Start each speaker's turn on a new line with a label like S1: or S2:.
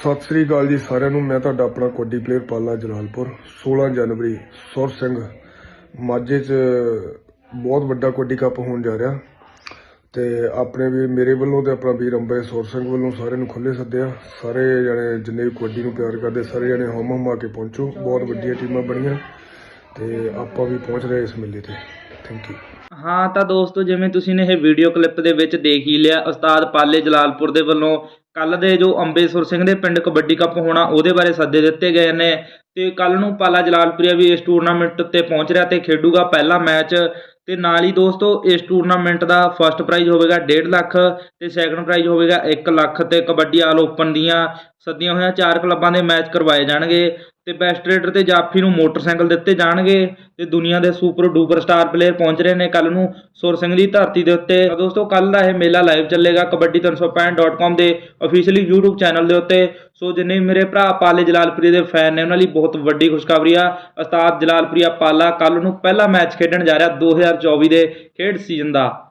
S1: ਸਤਿ ਸ੍ਰੀ ਅਕਾਲ ਜੀ ਸਾਰਿਆਂ ਨੂੰ। ਮੈਂ ਤੁਹਾਡਾ ਆਪਣਾ ਕੋਡੀ ਪਲੇਅਰ ਪਾਲਾ ਜਲਾਲਪੁਰ। 16 ਜਨਵਰੀ, ਸੁਰ ਸਿੰਘ। ਮਾਝੇ 'ਚ ਬਹੁਤ ਵੱਡਾ ਕੋਡੀ ਕੱਪ ਹੋਣ ਜਾ ਰਿਹਾ। ਤੇ ਆਪਣੇ ਵੀ ਮੇਰੇ ਵੱਲੋਂ ਤੇ ਆਪਣਾ ਵੀਰ ਅੰਬੇ ਸੁਰ ਸਿੰਘ ਵੱਲੋਂ ਸਾਰਿਆਂ ਨੂੰ ਖੁੱਲੇ ਸੱਦਿਆ ਸਾਰੇ ਜਣੇ ਜਿੰਨੇ ਵੀ ਕੋਡੀ ਨੂੰ ਪਿਆਰ ਕਰਦੇ, ਸਾਰੇ ਜਣੇ ਹਮ ਹਮ ਆ ਕੇ ਪਹੁੰਚੋ। ਬਹੁਤ ਵੱਡੀਆਂ ਟੀਮਾਂ ਬਣੀਆਂ। ਤੇ ਆਪਾਂ ਵੀ ਪਹੁੰਚ ਰਹੇ ਇਸ ਮੇਲੇ ਤੇ। ਥੈਂਕ ਯੂ
S2: ਹਾਂ, ਤਾਂ ਦੋਸਤੋ, ਜਿਵੇਂ ਤੁਸੀਂ ਨੇ ਇਹ ਵੀਡੀਓ ਕਲਿੱਪ ਦੇ ਵਿੱਚ ਦੇਖ ਹੀ ਲਿਆ, ਉਸਤਾਦ ਪਾਲੇ ਜਲਾਲਪੁਰ ਦੇ ਵੱਲੋਂ ਕੱਲ ਦੇ ਜੋ ਅੰਬੇਸੁਰ ਸਿੰਘ ਦੇ ਪਿੰਡ ਕਬੱਡੀ ਕੱਪ ਹੋਣਾ, ਉਹਦੇ ਬਾਰੇ ਸੱਦੇ ਦਿੱਤੇ ਗਏ ਨੇ ਤੇ ਕੱਲ ਨੂੰ ਪਾਲਾ ਜਲਾਲਪੁਰੀਆ ਵੀ ਇਸ ਟੂਰਨਾਮੈਂਟ ਉੱਤੇ ਪਹੁੰਚ ਰਿਹਾ ਤੇ ਖੇਡੂਗਾ ਪਹਿਲਾ ਮੈਚ ਤੇ ਨਾਲ ਹੀ ਦੋਸਤੋ, ਇਸ ਟੂਰਨਾਮੈਂਟ ਦਾ ਫਰਸਟ ਪ੍ਰਾਈਜ਼ ਹੋਵੇਗਾ 1.5 ਲੱਖ ਤੇ ਸੈਕੰਡ ਪ੍ਰਾਈਜ਼ ਹੋਵੇਗਾ 1 ਲੱਖ ਤੇ ਕਬੱਡੀ ਆਲ ਓਪਨ ਦੀਆਂ ਸੱਦੀਆਂ ਹੋਈਆਂ। ਚਾਰ ਕਲੱਬਾਂ ਦੇ ਮੈਚ ਕਰਵਾਏ ਜਾਣਗੇ ਤੇ ਬੈਸਟ ਰੇਡਰ ਤੇ ਜਾਫੀ ਨੂੰ ਮੋਟਰਸਾਈਕਲ ਦਿੱਤੇ ਜਾਣਗੇ ਤੇ ਦੁਨੀਆ ਦੇ ਸੁਪਰ ਡੂਪਰ ਸਟਾਰ ਪਲੇਅਰ ਪਹੁੰਚ ਰਹੇ ਨੇ ਕੱਲ ਨੂੰ ਸੁਰ ਸਿੰਘ ਦੀ ਧਰਤੀ ਦੇ ਉੱਤੇ। ਦੋਸਤੋ ਕੱਲ ਦਾ ਇਹ ਮੇਲਾ ਲਾਈਵ ਚੱਲੇਗਾ ਕਬੱਡੀ365.com ਦੇ ਅਫੀਸ਼ੀਅਲੀ YouTube ਚੈਨਲ ਦੇ ਉੱਤੇ। ਸੋ ਜਿੰਨੇ ਵੀ ਮੇਰੇ ਭਰਾ ਪਾਲੇ ਜਲਾਲਪੁਰੀ ਦੇ ਫੈਨ ਨੇ, ਉਹਨਾਂ ਲਈ ਬਹੁਤ ਵੱਡੀ ਖੁਸ਼ਖਬਰੀ ਆ। ਉਸਤਾਦ ਜਲਾਲਪੁਰੀਆ ਪਾਲਾ ਕੱਲ ਨੂੰ ਪਹਿਲਾ ਮੈਚ ਖੇਡਣ ਜਾ ਰਿਹਾ 2024 ਦੇ ਖੇਡ ਸੀਜ਼ਨ ਦਾ